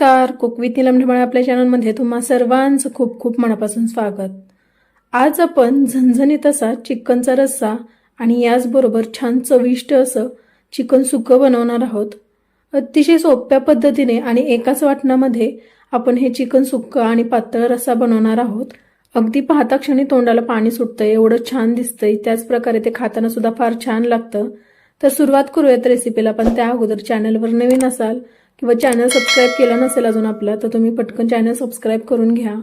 नमस्कार. कुकवित निलमढमाळ आपल्या चॅनलमध्ये तुम्हा सर्वांचं खूप खूप मनापासून स्वागत. आज आपण झणझणीत असा चिकनचा रस्सा आणि याचबरोबर छान चविष्ट असं चिकन सुकं बनवणार आहोत. अतिशय सोप्या पद्धतीने आणि एकाच वाटणामध्ये आपण हे चिकन सुक्कं आणि पातळ रस्सा बनवणार आहोत. अगदी पाहता क्षणी तोंडाला पाणी सुटतंय एवढं छान दिसतंय. त्याचप्रकारे ते खाताना सुद्धा फार छान लागतं. तर सुरुवात करूयात रेसिपीला पण त्या अगोदर चॅनलवर नवीन असाल किंवा चॅनल सबस्क्राईब केला नसेल अजून आपला तर तुम्ही पटकन चॅनल सबस्क्राईब करून घ्या.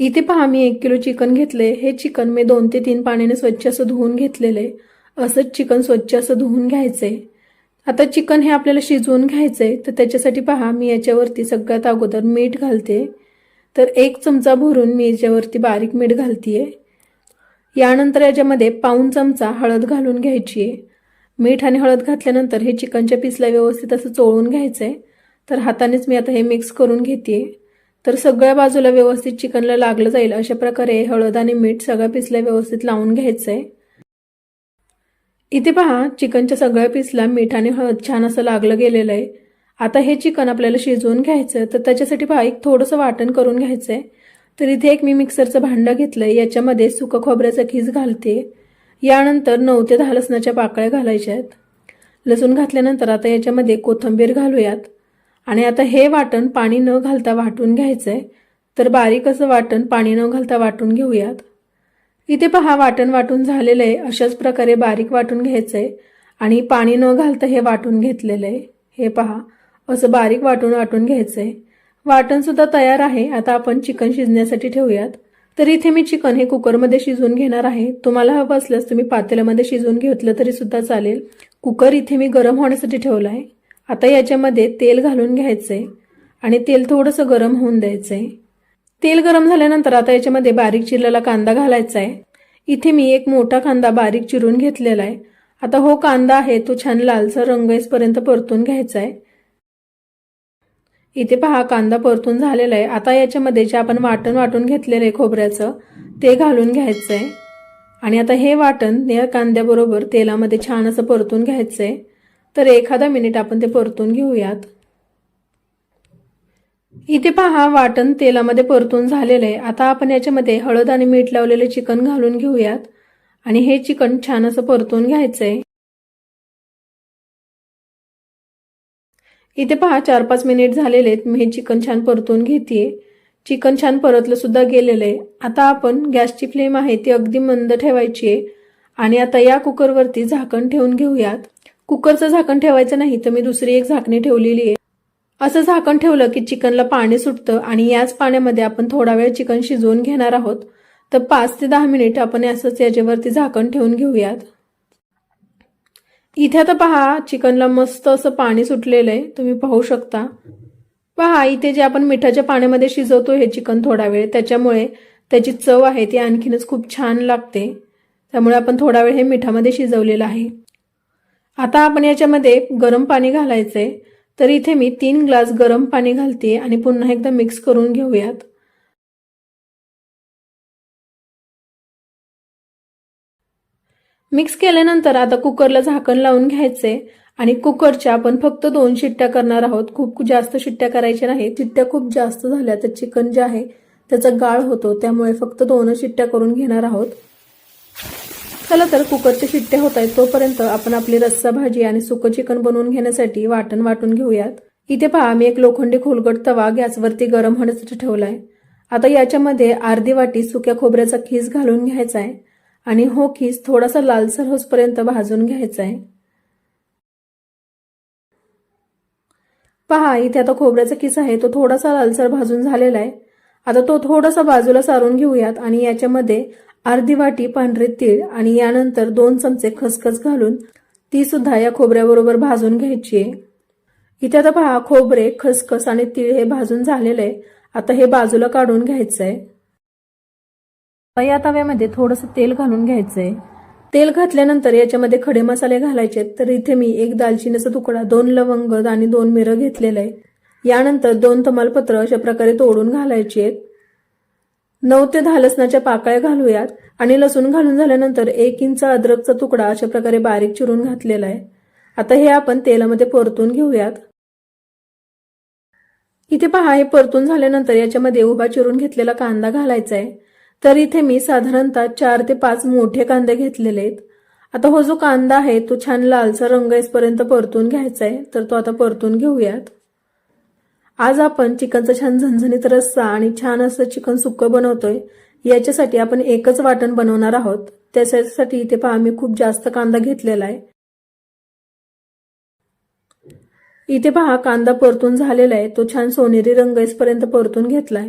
इथे पहा मी एक किलो चिकन घेतले. हे चिकन मी दोन ते तीन पाण्याने स्वच्छ असं धुवून घेतलेले. असंच चिकन स्वच्छ असं धुवून घ्यायचंय आता चिकन हे आपल्याला शिजवून घ्यायचंय. तर त्याच्यासाठी पहा मी याच्यावरती सगळ्यात अगोदर मीठ घालते. तर एक चमचा भरून मी याच्यावरती बारीक मीठ घालतीये. यानंतर याच्यामध्ये पाऊन चमचा हळद घालून घ्यायची आहे मीठ आणि हळद घातल्यानंतर हे चिकनच्या पीसला व्यवस्थित असं चोळून घ्यायचं आहे तर हातानेच मी आता हे मिक्स करून घेते तर सगळ्या बाजूला व्यवस्थित चिकनला लागलं जाईल अशा प्रकारे हळद आणि मीठ सगळ्या पीसला व्यवस्थित लावून घ्यायचं आहे इथे पहा चिकनच्या सगळ्या पीसला मीठ आणि हळद छान असं लागलं गेलेलं आहे आता हे चिकन आपल्याला शिजवून घ्यायचं तर त्याच्यासाठी पहा एक थोडंसं वाटण करून घ्यायचं आहे तर इथे एक मी मिक्सरचं भांडं घेतलंय. याच्यामध्ये सुकं खोबऱ्याचं खीस घालते यानंतर नऊ ते दहा लसणाच्या पाकळ्या घालायच्या आहेत. लसूण घातल्यानंतर आता याच्यामध्ये कोथिंबीर घालूयात. आणि आता हे वाटण पाणी न घालता वाटून घ्यायचं आहे तर बारीक असं वाटण पाणी न घालता वाटून घेऊयात. इथे पहा वाटण वाटून झालेलं आहे. अशाच प्रकारे बारीक वाटून घ्यायचं आहे आणि पाणी न घालता हे वाटून घेतलेलं आहे. हे पहा असं बारीक वाटून वाटून घ्यायचं आहे वाटणसुद्धा तयार आहे. आता आपण चिकन शिजण्यासाठी ठेवूयात. तर इथे मी चिकन हे कुकरमध्ये शिजवून घेणार आहे. तुम्हाला हवं असल्यास तुम्ही पातेल्यामध्ये शिजवून घेतलं तरी सुद्धा चालेल. कुकर इथे मी गरम होण्यासाठी ठेवलं आहे. आता याच्यामध्ये तेल घालून घ्यायचंय आणि तेल थोडंसं गरम होऊन द्यायचंय. तेल गरम झाल्यानंतर आता याच्यामध्ये बारीक चिरलेला कांदा घालायचा आहे इथे मी एक मोठा कांदा बारीक चिरून घेतलेला आहे आता हो कांदा आहे तो छान लालसर रंग येईपर्यंत परतून घ्यायचा आहे इथे पहा कांदा परतून झालेला आहे. आता याच्यामध्ये जे आपण वाटण वाटून घेतलेलं आहे खोबऱ्याचं ते घालून घ्यायचं आहे आणि आता हे वाटण या कांद्याबरोबर तेलामध्ये छान असं परतून घ्यायचं आहे तर एखादा मिनिट आपण ते परतून घेऊयात. इथे पहा वाटण तेलामध्ये परतून झालेलं आहे. आता आपण याच्यामध्ये हळद आणि मीठ लावलेले चिकन घालून घेऊयात. आणि हे चिकन छान असं परतून घ्यायचं आहे इथे पहा चार पाच मिनिट झालेले आहेत. मी हे चिकन छान परतून घेते चिकन छान परतलं सुद्धा गेलेलं आहे आता आपण गॅसची फ्लेम आहे ती अगदी मंद ठेवायची आहे आणि आता या कुकरवरती झाकण ठेवून घेऊयात. कुकरचं झाकण ठेवायचं नाही तर मी दुसरी एक झाकणी ठेवलेली आहे असं झाकण ठेवलं की चिकनला पाणी सुटतं आणि याच पाण्यामध्ये आपण थोडा वेळ चिकन शिजवून घेणार आहोत. तर पाच ते दहा मिनिट आपण असंच याच्यावरती झाकण ठेवून घेऊयात. इथे आता पहा चिकनला मस्त असं पाणी सुटलेलं आहे. तुम्ही पाहू शकता. पहा इथे जे आपण मिठाच्या पाण्यामध्ये शिजवतो हे चिकन थोडा वेळ. त्याच्यामुळे त्याची चव आहे ती आणखीनच खूप छान लागते. त्यामुळे आपण थोडा वेळ हे मिठामध्ये शिजवलेलं आहे. आता आपण याच्यामध्ये गरम पाणी घालायचं आहे तर इथे मी तीन ग्लास गरम पाणी घालते आणि पुन्हा एकदा मिक्स करून घेऊयात. मिक्स केल्यानंतर आता कुकरला झाकण लावून घ्यायचे. आणि कुकरच्या आपण फक्त दोन शिट्ट्या करणार आहोत. खूप जास्त शिट्ट्या करायच्या नाही शिट्ट्या खूप जास्त झाल्या तर चिकन जे आहे त्याचा गाळ होतो. त्यामुळे फक्त दोनच शिट्ट्या करून घेणार आहोत. चला तर कुकरच्या शिट्ट्या होत आहेत. तोपर्यंत आपण आपली रस्सा भाजी आणि सुकं चिकन बनवून घेण्यासाठी वाटण वाटून घेऊयात. इथे पहा मी एक लोखंडी खोलगट तवा गॅसवरती गरम होण्यासाठी ठेवलाय. आता याच्यामध्ये अर्धी वाटी सुक्या खोबऱ्याचा खीस घालून घ्यायचा आहे. आणि हो खीस थोडासा लालसर होसपर्यंत भाजून घ्यायचा आहे पहा इथे आता खोबऱ्याचा किस आहे तो थोडासा लालसर भाजून झालेला आहे आता तो थोडासा बाजूला सारून घेऊयात आणि याच्यामध्ये अर्धी वाटी पांढरे तीळ आणि यानंतर दोन चमचे खसखस घालून ती सुद्धा या खोबऱ्याबरोबर भाजून घ्यायची आहे इथे आता पहा खोबरे खसखस आणि तीळ हे भाजून झालेलं आहे आता हे बाजूला काढून घ्यायचं आहे या तव्यामध्ये थोडंसं तेल घालून घ्यायचंय. तेल घातल्यानंतर याच्यामध्ये खडे मसाले घालायचे तर इथे मी एक दालचिनीचा तुकडा दोन लवंग आणि दोन मिरं घेतलेलं आहे यानंतर दोन तमालपत्र अशा प्रकारे तोडून घालायची आहेत. नऊ ते दहा लसणाच्या पाकळ्या घालूयात. आणि लसूण घालून झाल्यानंतर एक इंच अद्रकचा तुकडा अशा प्रकारे बारीक चिरून घातलेला आहे. आता हे आपण तेलामध्ये परतून घेऊयात. इथे पहा हे परतून झाल्यानंतर याच्यामध्ये उभा चिरून घेतलेला कांदा घालायचा आहे. तर इथे मी साधारणतः चार ते पाच मोठे कांदे घेतलेले आहेत. आता हो जो कांदा आहे तो छान लालसा रंग येसपर्यंत परतून घ्यायचा आहे तर तो आता परतून घेऊयात. आज आपण चिकनचा छान झणझणीत रस्सा आणि छान असं चिकन सुक्कं बनवतोय याच्यासाठी आपण एकच वाटण बनवणार आहोत. त्याच्यासाठी इथे पहा मी खूप जास्त कांदा घेतलेला आहे इथे पहा कांदा परतून झालेला आहे तो छान सोनेरी रंग येसपर्यंत परतून घेतलाय.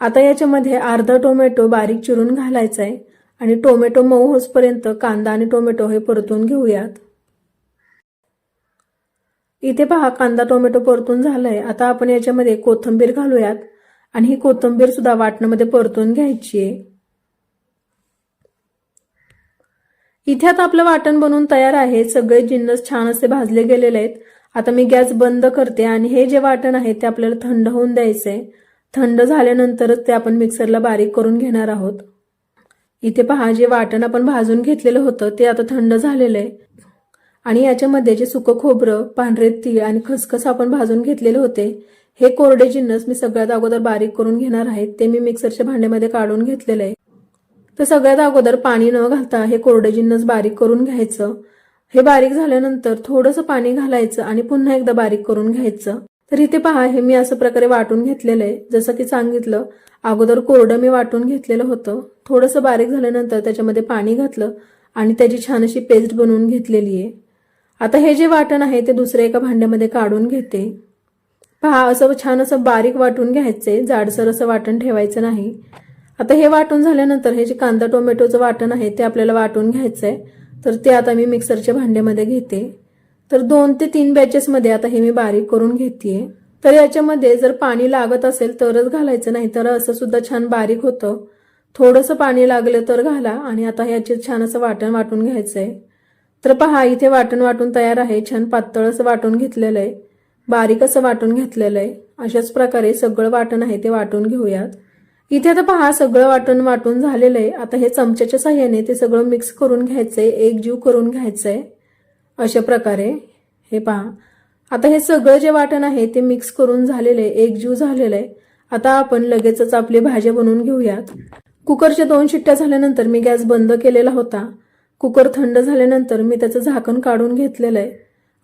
आता याच्यामध्ये अर्धा टोमॅटो बारीक चिरून घालायचा आहे आणि टोमॅटो मऊ होसपर्यंत कांदा आणि टोमॅटो हे परतून घेऊयात. इथे पहा कांदा टोमॅटो परतून झालाय. आता आपण याच्यामध्ये कोथिंबीर घालूयात आणि ही कोथिंबीर सुद्धा वाटणामध्ये परतून घ्यायची आहे. इथे आता आपलं वाटण बनवून तयार आहे. सगळे जिन्नस छान असे भाजले गेलेले आहेत. आता मी गॅस बंद करते आणि हे जे वाटण आहे ते आपल्याला थंड होऊन द्यायचंय. थंड झाल्यानंतरच ते आपण मिक्सरला बारीक करून घेणार आहोत. इथे पहा जे वाटण आपण भाजून घेतलेलं होतं ते आता थंड झालेलं आहे. आणि याच्यामध्ये जे सुकं खोबरं पांढरे तीळ आणि खसखस आपण भाजून घेतलेले होते हे कोरडे जिन्नस मी सगळ्यात अगोदर बारीक करून घेणार आहे. ते मी मिक्सरच्या भांड्यामध्ये काढून घेतलेलं आहे. तर सगळ्यात अगोदर पाणी न घालता हे कोरडे जिन्नस बारीक करून घ्यायचं. हे बारीक झाल्यानंतर थोडंसं पाणी घालायचं आणि पुन्हा एकदा बारीक करून घ्यायचं. तर इथे पहा हे मी असं प्रकारे वाटून घेतलेलं आहे. जसं की सांगितलं अगोदर कोरडं मी वाटून घेतलेलं होतं. थोडंसं बारीक झाल्यानंतर त्याच्यामध्ये पाणी घातलं आणि त्याची छान अशी पेस्ट बनवून घेतलेली आहे. आता हे जे वाटण आहे ते दुसऱ्या एका भांड्यामध्ये काढून घेते. पहा असं छान असं बारीक वाटून घ्यायचंय जाडसर असं वाटण ठेवायचं नाही. आता हे वाटून झाल्यानंतर हे जे कांदा टोमॅटोचं वाटण आहे ते आपल्याला वाटून घ्यायचं आहे तर ते आता मी मिक्सरच्या भांड्यामध्ये घेते. तर दोन ते तीन बॅचेसमध्ये आता हे मी बारीक करून घेते तर याच्यामध्ये जर पाणी लागत असेल तरच घालायचं नाही तर असं सुद्धा छान बारीक होतं. थोडंसं पाणी लागलं तर घाला आणि आता ह्याचे छान असं वाटण वाटून घ्यायचं आहे तर पहा इथे वाटण वाटून तयार आहे छान पातळ असं वाटून घेतलेलं आहे बारीक असं वाटून घेतलेलं आहे अशाच प्रकारे सगळं वाटण आहे ते वाटून घेऊयात. इथे आता पहा सगळं वाटण वाटून झालेलं आहे आता हे चमच्याच्या साह्याने ते सगळं मिक्स करून घ्यायचंय एक जीव करून घ्यायचंय. अशा प्रकारे. हे पहा. आता हे सगळं जे वाटण आहे ते मिक्स करून झालेलं आहे एक जीव झालेलं. आहे आता आपण लगेचच आपली भाज्या बनवून घेऊयात. कुकरच्या दोन शिट्ट्या झाल्यानंतर मी गॅस बंद केलेला होता. कुकर थंड झाल्यानंतर मी त्याचं झाकण काढून घेतलेलं आहे.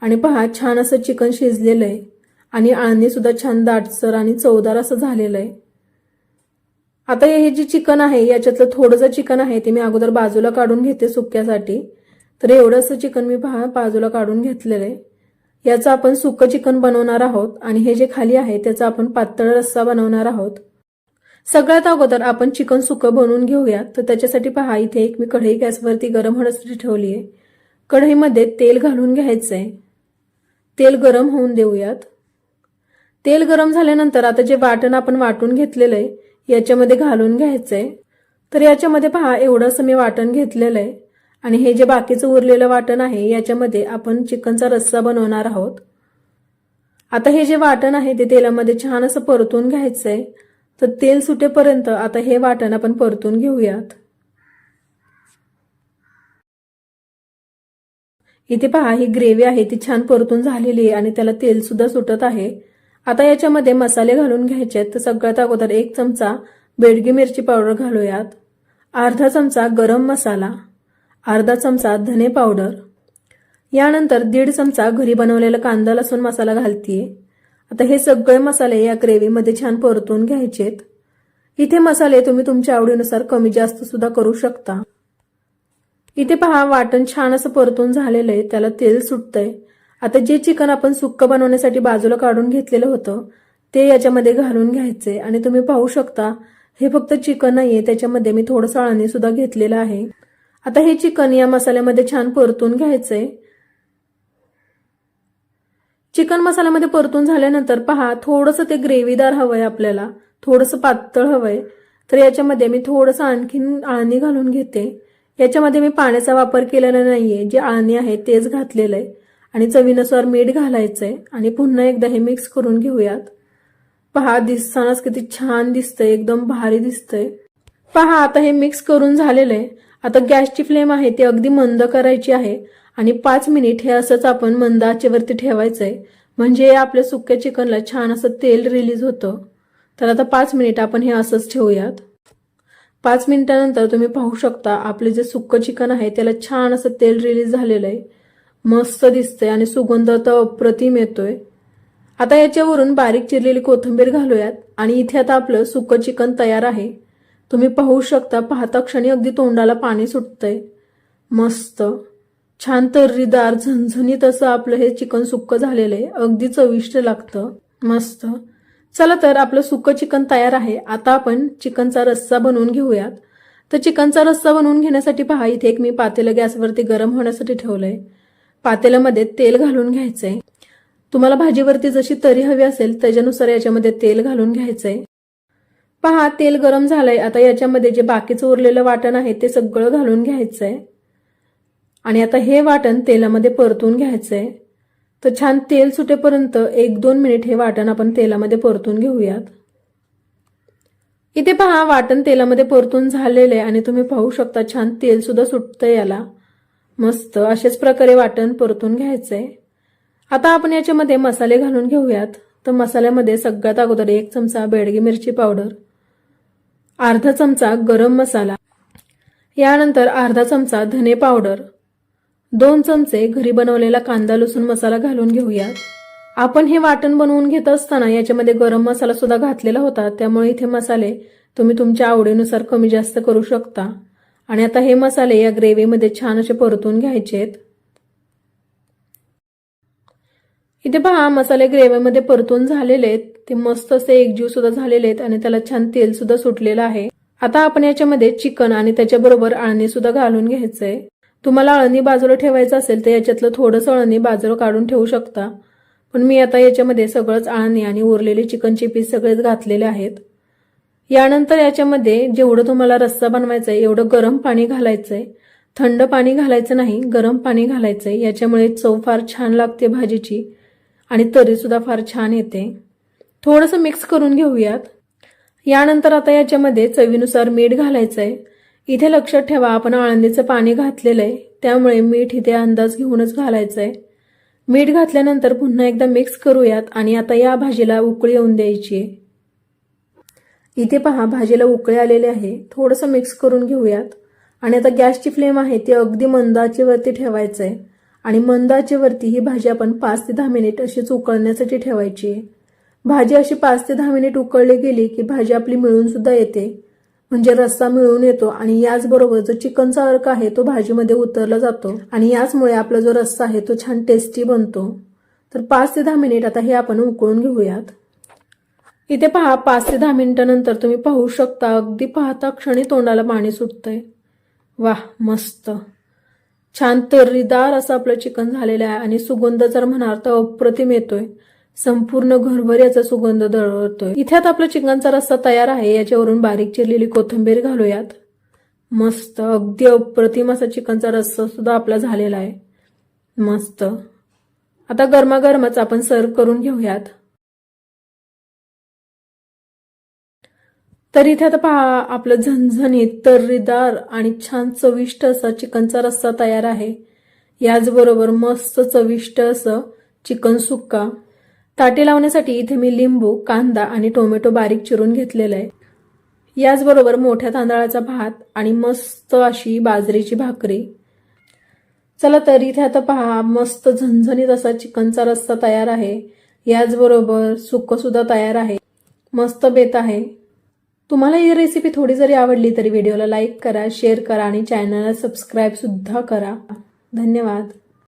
आणि पहा छान असं चिकन शिजलेलं आहे. आणि आळणी सुद्धा छान दाटसर आणि चवदार असं झालेलं आहे. आता हे जे चिकन आहे याच्यातलं थोडंसं चिकन आहे ते मी अगोदर बाजूला काढून घेते सुक्यासाठी. तर एवढंसं चिकन मी पहा बाजूला काढून घेतलेलं आहे. याचं आपण सुकं चिकन बनवणार आहोत आणि हे जे खाली आहे त्याचा आपण पातळ रस्सा बनवणार आहोत. सगळ्यात अगोदर आपण चिकन सुकं बनवून घेऊया तर त्याच्यासाठी पहा इथे एक मी कढई गॅसवरती गरम होण्यासाठी ठेवली आहे कढईमध्ये तेल घालून घ्यायचं आहे तेल गरम होऊन देऊयात. तेल गरम झाल्यानंतर आता जे वाटण आपण वाटून घेतलेलं आहे याच्यामध्ये घालून घ्यायचं आहे तर याच्यामध्ये पहा एवढंसं मी वाटण घेतलेलं आहे. आणि हे जे बाकीचं उरलेलं वाटण आहे याच्यामध्ये आपण चिकनचा रस्सा बनवणार आहोत. आता हे जे वाटण आहे ते तेलामध्ये छान असं परतून घ्यायचंय. तर तेल सुटेपर्यंत आता हे वाटण आपण परतून घेऊयात. इथे पहा ही ग्रेव्ही आहे ती छान परतून झालेली आहे आणि त्याला तेल सुद्धा सुटत आहे. आता याच्यामध्ये मसाले घालून घ्यायचे आहेत तर सगळ्यात अगोदर एक चमचा बेडगी मिरची पावडर घालूयात. अर्धा चमचा गरम मसाला. अर्धा चमचा धने पावडर. यानंतर दीड चमचा घरी बनवलेला कांदा लसूण मसाला घालतीये. आता हे सगळे मसाले या ग्रेव्हीमध्ये छान परतून घ्यायचेत. इथे मसाले तुम्ही तुमच्या आवडीनुसार कमी जास्त सुद्धा करू शकता. इथे पहा वाटण छान असं परतून झालेलं आहे. त्याला तेल सुटतंय. आता जे चिकन आपण सुक्क बनवण्यासाठी बाजूला काढून घेतलेलं होतं ते याच्यामध्ये घालून घ्यायचे आणि तुम्ही पाहू शकता हे फक्त चिकन नाहीये. त्याच्यामध्ये मी थोडंसं अळणी सुद्धा घेतलेलं आहे. आता हे चिकन या मसाल्यामध्ये छान परतून घ्यायचंय चिकन मसाल्यामध्ये परतून झाल्यानंतर पहा थोडंसं ते ग्रेव्हीदार हवंय आपल्याला थोडंसं पातळ हवंय. तर याच्यामध्ये मी थोडंसं आणखीन आळणी घालून घेते. याच्यामध्ये मी पाण्याचा वापर केलेला नाहीये जे आळणी आहे तेच घातलेलं आहे. आणि चवीनुसार मीठ घालायचंय आणि पुन्हा एकदा हे मिक्स करून घेऊयात. पहा दिसतानाच किती छान दिसतंय एकदम भारी दिसतंय. पहा आता हे मिक्स करून झालेलं आहे. आता गॅसची फ्लेम आहे ती अगदी मंद करायची आहे आणि पाच मिनिट हे असंच आपण मंद आचेवरती आहे म्हणजे आपल्या सुक्या चिकनला छान असं तेल रिलीज होतं. तर आता पाच मिनिट आपण हे असंच ठेवूयात. पाच मिनिटानंतर तुम्ही पाहू शकता आपले जे सुक्कं चिकन आहे त्याला छान असं तेल रिलीज झालेलं आहे. मस्त दिसतंय आणि सुगंध तर अप्रतिम येतोय. आता याच्यावरून बारीक चिरलेली कोथिंबीर घालूयात आणि इथे आता आपलं सुकं चिकन तयार आहे. तुम्ही पाहू शकता पाहता क्षणी अगदी तोंडाला पाणी सुटतंय. मस्त. छान तर्रीदार झणझणीत असं आपलं हे चिकन सुक्क झालेलं आहे. अगदी चविष्ट लागतं. मस्त. चला तर आपलं सुकं चिकन तयार आहे. आता आपण चिकनचा रस्सा बनवून घेऊयात. तर चिकनचा रस्सा बनवून घेण्यासाठी पहा इथे एक मी पातेलं गॅसवरती गरम होण्यासाठी ठेवलंय. पातेल्यामध्ये तेल घालून घ्यायचंय. तुम्हाला भाजीवरती जशी तरी हवी असेल त्याच्यानुसार याच्यामध्ये तेल घालून घ्यायचंय. पहा तेल गरम झालंय. आता याच्यामध्ये जे बाकीचं उरलेलं वाटण आहे ते सगळं घालून घ्यायचंय. आणि आता हे वाटण तेलामध्ये परतून घ्यायचंय. तर छान तेल सुटेपर्यंत एक दोन मिनिट हे वाटण आपण तेलामध्ये परतून घेऊयात. इथे पहा वाटण तेलामध्ये परतून झालेलं आहे आणि तुम्ही पाहू शकता छान तेल सुद्धा सुटतं याला. मस्त अशाच प्रकारे वाटण परतून घ्यायचंय. आता आपण याच्यामध्ये मसाले घालून घेऊयात. तर मसाल्यामध्ये सगळ्यात अगोदर एक चमचा बेडगी मिरची पावडर अर्धा चमचा गरम मसाला. यानंतर अर्धा चमचा धने पावडर. दोन चमचे घरी बनवलेला कांदा लसूण मसाला घालून घेऊयात आपण हे वाटण बनवून घेत असताना याच्यामध्ये गरम मसाला सुद्धा घातलेला होता त्यामुळे इथे मसाले तुम्ही तुमच्या आवडीनुसार कमी जास्त करू शकता. आणि आता हे मसाले या ग्रेव्हीमध्ये छान असे परतून घ्यायचे आहेत इथे पहा मसाले ग्रेव्हीमध्ये परतून झालेले आहेत. ते मस्त असे एकजीव सुद्धा झालेले आहेत आणि त्याला छान तेल सुद्धा सुटलेलं आहे. आता आपण याच्यामध्ये चिकन आणि त्याच्याबरोबर अळणी सुद्धा घालून घ्यायचंय. तुम्हाला अळणी बाजूला ठेवायचं असेल तर याच्यातलं थोडंसं अळणी बाजूला काढून ठेवू शकता. पण मी आता याच्यामध्ये सगळंच अळणी आणि उरलेले चिकनचे पीस सगळेच घातलेले आहेत. यानंतर याच्यामध्ये जेवढं तुम्हाला रस्सा बनवायचा आहे एवढं गरम पाणी घालायचंय. थंड पाणी घालायचं नाही गरम पाणी घालायचंय. याच्यामुळे चव फार छान लागते भाजीची. आणि तरीसुद्धा फार छान येते. थोडंसं मिक्स करून घेऊयात. यानंतर आता याच्यामध्ये चवीनुसार मीठ घालायचं आहे इथे लक्षात ठेवा आपण आळंदीचं पाणी घातलेलं आहे त्यामुळे मीठ इथे अंदाज घेऊनच घालायचं आहे मीठ घातल्यानंतर पुन्हा एकदा मिक्स करूयात आणि आता या भाजीला उकळी येऊन द्यायची आहे. इथे पहा भाजीला उकळी आलेले आहे. थोडंसं मिक्स करून घेऊयात. आणि आता गॅसची फ्लेम आहे ती अगदी मंदाचेवरती ठेवायचं आहे आणि मंदाचेवरती ही भाजी आपण पाच ते दहा मिनिट अशीच उकळण्यासाठी ठेवायची. आहे भाजी अशी पाच ते दहा मिनिट उकळली गेली की भाजी आपली मिळून सुद्धा येते. म्हणजे रस्सा मिळून येतो आणि याचबरोबर जो चिकनचा अर्क आहे तो भाजीमध्ये उतरला जातो. आणि याचमुळे आपला जो रस्सा आहे तो छान टेस्टी बनतो. तर पाच ते दहा मिनिट आता हे आपण उकळून घेऊयात. इथे पहा पाच ते दहा मिनिटानंतर तुम्ही पाहू शकता अगदी पाहता क्षणी तोंडाला पाणी सुटतंय. वाह मस्त. छान तर्रीदार असं आपलं चिकन झालेलं आहे आणि सुगंध जर म्हणाल तर अप्रतिम येतोय. संपूर्ण घरभर याचा सुगंध दळवतोय इथे आता आपला चिकनचा रस्सा तयार आहे. याच्यावरून बारीक चिरलेली कोथिंबीर घालूयात. मस्त. अगदी अप्रतिम असा चिकनचा रस्सा सुद्धा आपला झालेला आहे. मस्त. आता गरमागरमच आपण सर्व करून घेऊयात. तर इथे आता पहा आपलं झणझणीत तर्रीदार आणि छान चविष्ट असा चिकनचा रस्सा तयार आहे. याचबरोबर मस्त चविष्ट असं चिकन सुक्का. ताटे लावण्यासाठी इथे मी लिंबू कांदा आणि टोमॅटो बारीक चिरून घेतलेला आहे. याचबरोबर मोठ्या तांदळाचा भात आणि मस्त अशी बाजरीची भाकरी. चला तर इथे आता पहा मस्त झणझणीत असा चिकनचा रस्सा तयार आहे. याचबरोबर सुक्क सुद्धा तयार आहे. मस्त बेत आहे. तुम्हाला ही रेसिपी थोडी जरी आवडली तरी व्हिडिओला लाईक करा शेअर करा आणि चॅनलला सबस्क्राईबसुद्धा करा. धन्यवाद.